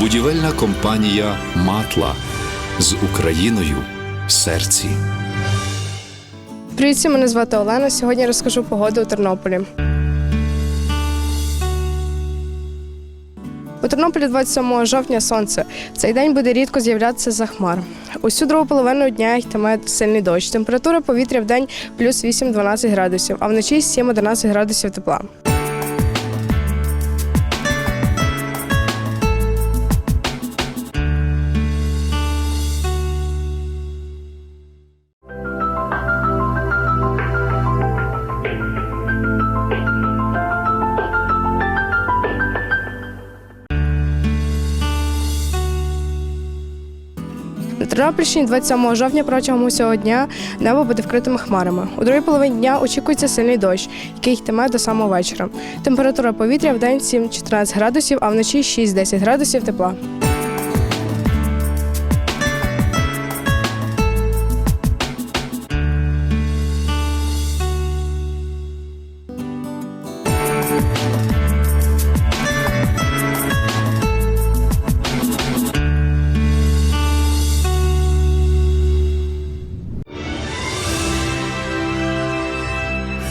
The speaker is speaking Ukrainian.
Будівельна компанія Матла з Україною в серці. Привіт, мене звати Олена. Сьогодні розкажу погоду у Тернополі. У Тернополі 27 жовтня сонце. Цей день буде рідко з'являтися за хмар. Усю другу половину дня йтиме сильний дощ. Температура повітря в день плюс 8-12 градусів, а вночі 7-11 градусів тепла. Тернопільщині 27 жовтня протягом усього дня небо буде вкритими хмарами. У другій половині дня очікується сильний дощ, який йтиме до самого вечора. Температура повітря в день 7-14 градусів, а вночі 6-10 градусів тепла.